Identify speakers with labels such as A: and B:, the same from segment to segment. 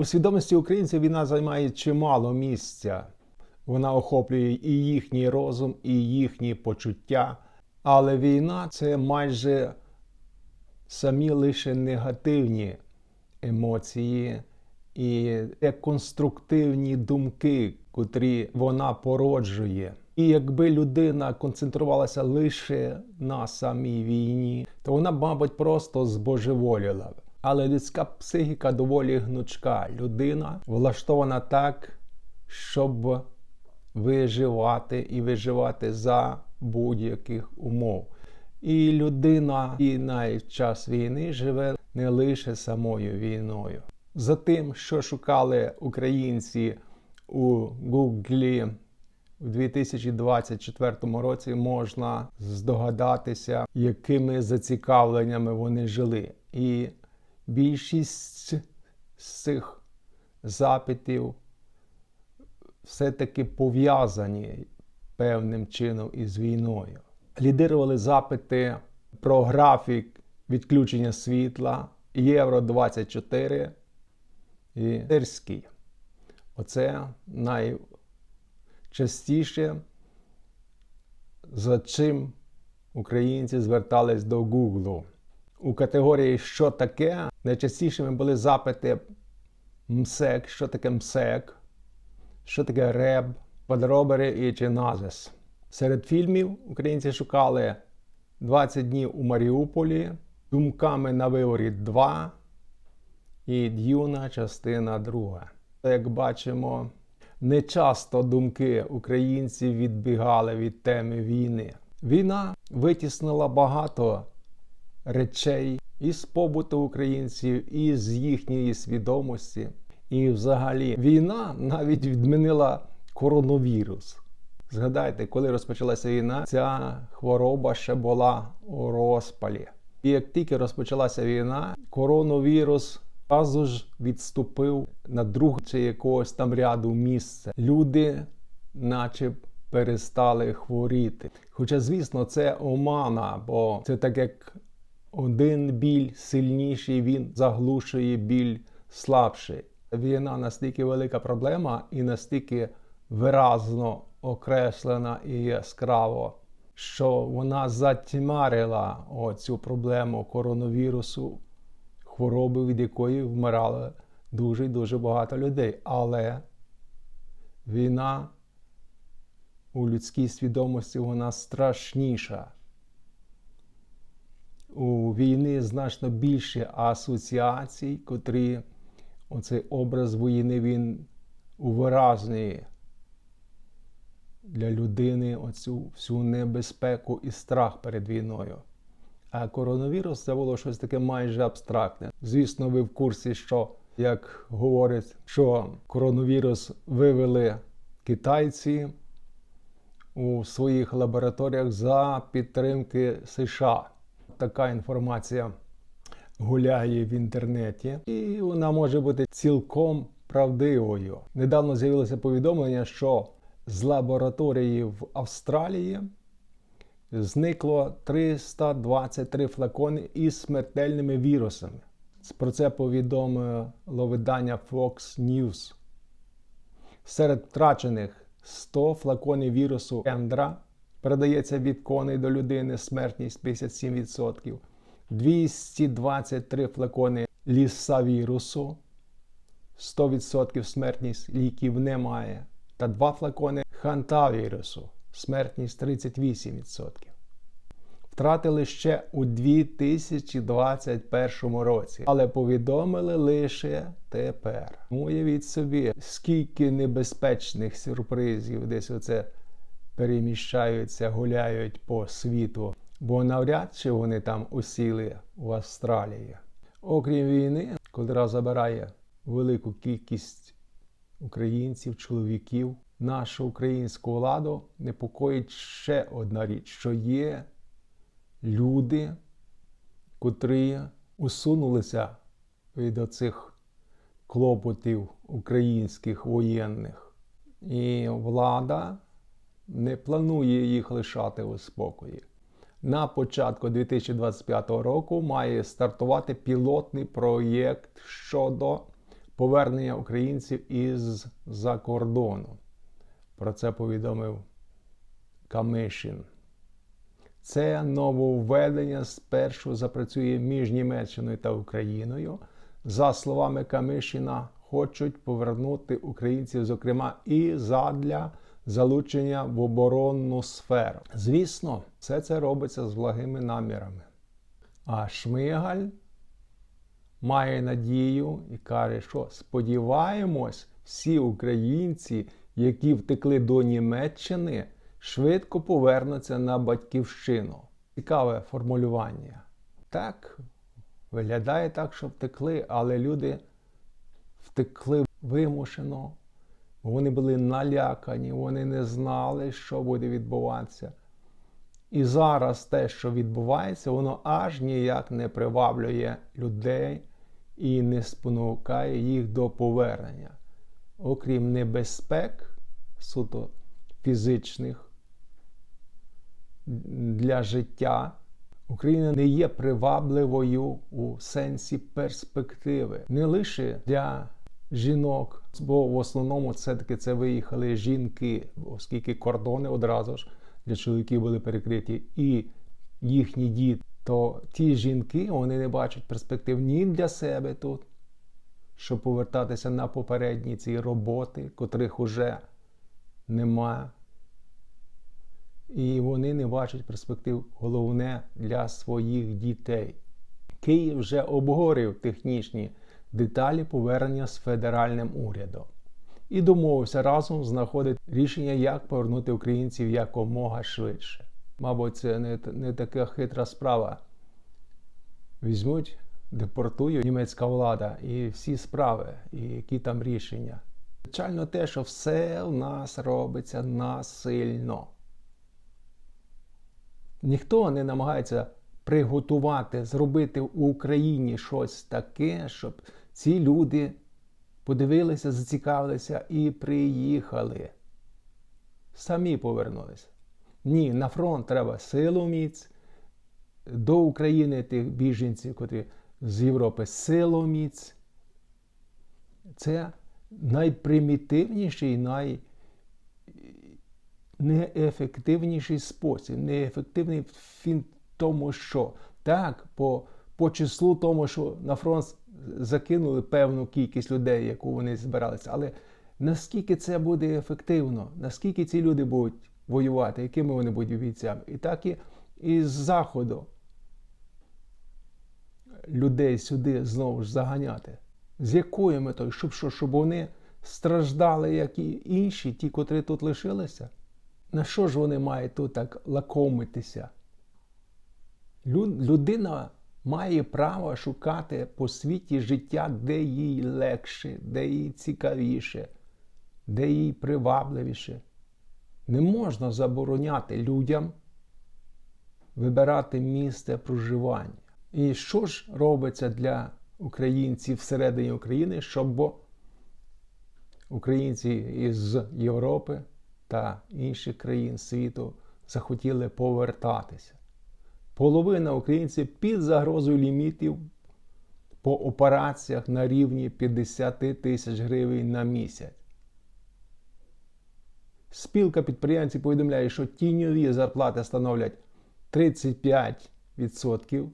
A: У свідомості українців війна займає чимало місця. Вона охоплює і їхній розум, і їхні почуття. Але війна це майже самі лише негативні емоції і конструктивні думки, котрі вона породжує. І якби людина концентрувалася лише на самій війні, то вона, мабуть, просто збожеволіла. Але людська психіка доволі гнучка. Людина влаштована так, щоб виживати і виживати за будь-яких умов. І людина і навіть час війни живе не лише самою війною. За тим, що шукали українці у Гуглі у 2024 році, можна здогадатися, якими зацікавленнями вони жили. І більшість з цих запитів все-таки пов'язані певним чином із війною. Лідирували запити про графік відключення світла Євро 24 і Терський. Оце найчастіше, за чим українці звертались до Гуглу. У категорії Що таке? Найчастішими були запити МСЕК, що таке МСЕК, що таке РЕБ, квадробери і Чиназис. Серед фільмів українці шукали 20 днів у Маріуполі, думками на виворі 2 і Д'юна, частина 2. Як бачимо, не часто думки українців відбігали від теми війни. Війна витіснила багато речей із побуту українців, і з їхньої свідомості. І взагалі війна навіть відмінила коронавірус. Згадайте, коли розпочалася війна, ця хвороба ще була у розпалі. І як тільки розпочалася війна, коронавірус разу ж відступив на друг чи якогось там ряду місце. Люди, наче перестали хворіти. Хоча, звісно, це омана, бо це так як один біль сильніший, він заглушує біль слабший. Війна настільки велика проблема і настільки виразно окреслена і яскраво, що вона затьмарила цю проблему коронавірусу, хвороби, від якої вмирало дуже дуже багато людей. Але війна у людській свідомості вона страшніша. Війни значно більше асоціацій, котрі оцей образ війни він увиразнює для людини оцю всю небезпеку і страх перед війною. А коронавірус це було щось таке майже абстрактне. Звісно, ви в курсі, що, як говорять, що коронавірус вивели китайці у своїх лабораторіях за підтримки США. Така інформація гуляє в інтернеті, і вона може бути цілком правдивою. Недавно з'явилося повідомлення, що з лабораторії в Австралії зникло 323 флакони із смертельними вірусами. Про це повідомило видання Fox News. Серед втрачених 100 флаконів вірусу Ендра передається від коней до людини смертність 57%. 223 флакони лісавірусу, 100% смертність ліків немає. Та 2 флакони хантавірусу, смертність 38%. Втратили ще у 2021 році, але повідомили лише тепер. Уявіть собі, скільки небезпечних сюрпризів десь оце переміщаються, гуляють по світу бо навряд чи вони там усіли в Австралії. Окрім війни, котра забирає велику кількість українців, чоловіків, нашу українську владу непокоїть ще одна річ, що є люди, котрі усунулися від оцих клопотів українських воєнних, і влада не планує їх лишати у спокої на початку 2025 року має стартувати пілотний проєкт щодо повернення українців із-за кордону. Про це повідомив Камишин. Це нововведення спершу запрацює між Німеччиною та Україною. За словами Камишина, хочуть повернути українців, зокрема, і задля залучення в оборонну сферу. Звісно, все це робиться з благими намірами. А Шмигаль має надію і каже, що сподіваємось, всі українці, які втекли до Німеччини, швидко повернуться на батьківщину. Цікаве формулювання. Так, виглядає так, що втекли, але люди втекли вимушено. Вони були налякані, вони не знали, що буде відбуватися. І зараз те, що відбувається, воно аж ніяк не приваблює людей і не спонукає їх до повернення. Окрім небезпек, суто фізичних для життя, Україна не є привабливою у сенсі перспективи. Не лише для жінок, бо в основному все-таки це виїхали жінки, оскільки кордони одразу ж для чоловіків були перекриті, і їхні діти, то ті жінки вони не бачать перспектив ні для себе тут, щоб повертатися на попередні ці роботи, котрих уже немає. І вони не бачать перспектив головне для своїх дітей. Київ вже обговорив технічні деталі повернення з федеральним урядом і домовився разом знаходити рішення, як повернути українців якомога швидше. Мабуть, це не, не така хитра справа. Візьмуть, депортують німецька влада і всі справи, і які там рішення. Печально те, що все в нас робиться насильно. Ніхто не намагається приготувати, зробити в Україні щось таке, щоб ці люди подивилися, зацікавилися і приїхали. Самі повернулися. Ні, на фронт треба силу міць, до України тих біженців, котрі з Європи силу міць. Це найпримітивніший, най неефективніший спосіб. Неефективний в тому, що так, по по числу тому, що на фронт закинули певну кількість людей, яку вони збиралися. Але наскільки це буде ефективно, наскільки ці люди будуть воювати, якими вони будуть бійцями? І так і, і з заходу людей сюди знову ж заганяти. З якою метою? Щоб що, щоб вони страждали, як і інші, ті, котрі тут лишилися? На що ж вони мають тут так лакомитися? Людина має право шукати по світі життя, де їй легше, де їй цікавіше, де їй привабливіше. Не можна забороняти людям вибирати місце проживання. І що ж робиться для українців всередині України, щоб українці із Європи та інших країн світу захотіли повертатися? Половина українців під загрозою лімітів по операціях на рівні 50 тисяч гривень на місяць. Спілка підприємців повідомляє, що тіньові зарплати становлять 35%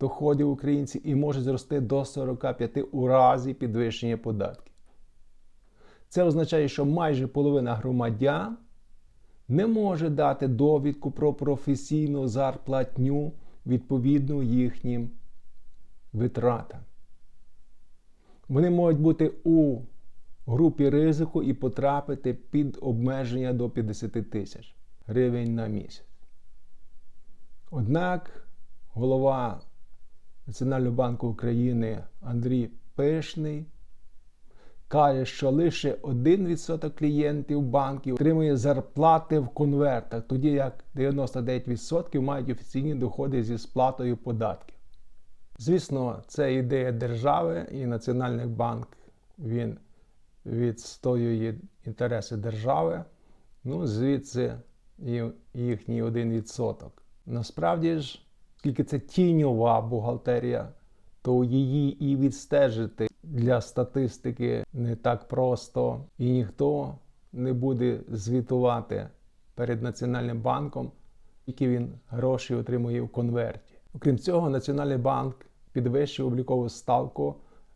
A: доходів українців і можуть зрости до 45% у разі підвищення податків. Це означає, що майже половина громадян не може дати довідку про професійну зарплатню відповідну їхнім витратам. Вони можуть бути у групі ризику і потрапити під обмеження до 50 тисяч гривень на місяць. Однак голова Національного банку України Андрій Пишний каже, що лише 1% клієнтів банків отримує зарплати в конвертах, тоді як 99% мають офіційні доходи зі сплатою податків. Звісно, це ідея держави і Національний банк він відстоює інтереси держави. Ну, звідси їхній 1%. Насправді ж, оскільки це тіньова бухгалтерія, то її і відстежити для статистики не так просто, і ніхто не буде звітувати перед Національним банком, які він гроші отримує в конверті. Окрім цього, Національний банк підвищив облікову ставку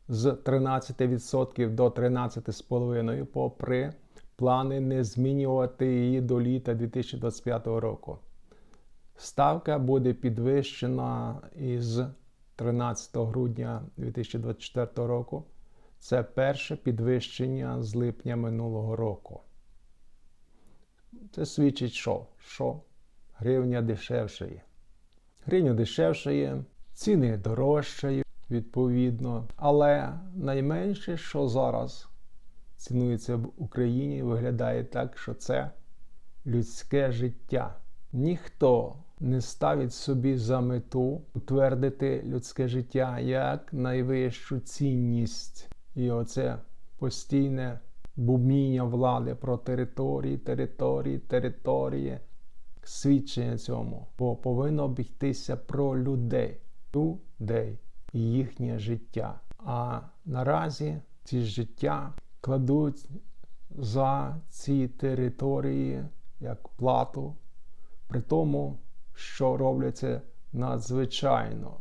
A: з 13% до 13,5%, попри плани не змінювати її до літа 2025 року. Ставка буде підвищена із 13 грудня 2024 року. Це перше підвищення з липня минулого року. Це свідчить, що? Що гривня дешевшає. Гривня дешевшає, ціни дорожчають відповідно. Але найменше, що зараз цінується в Україні, виглядає так, що це людське життя. Ніхто не ставить собі за мету утвердити людське життя як найвищу цінність. І оце постійне бубніння влади про території, території, території. Свідчення цьому, бо повинно обійтися про людей, людей і їхнє життя. А наразі ці життя кладуть за ці території як плату, при тому, що робляться надзвичайно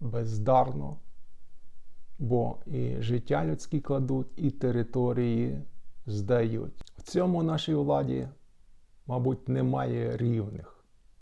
A: бездарно, бо і життя людські кладуть, і території здають. В цьому нашій владі, мабуть, немає рівних.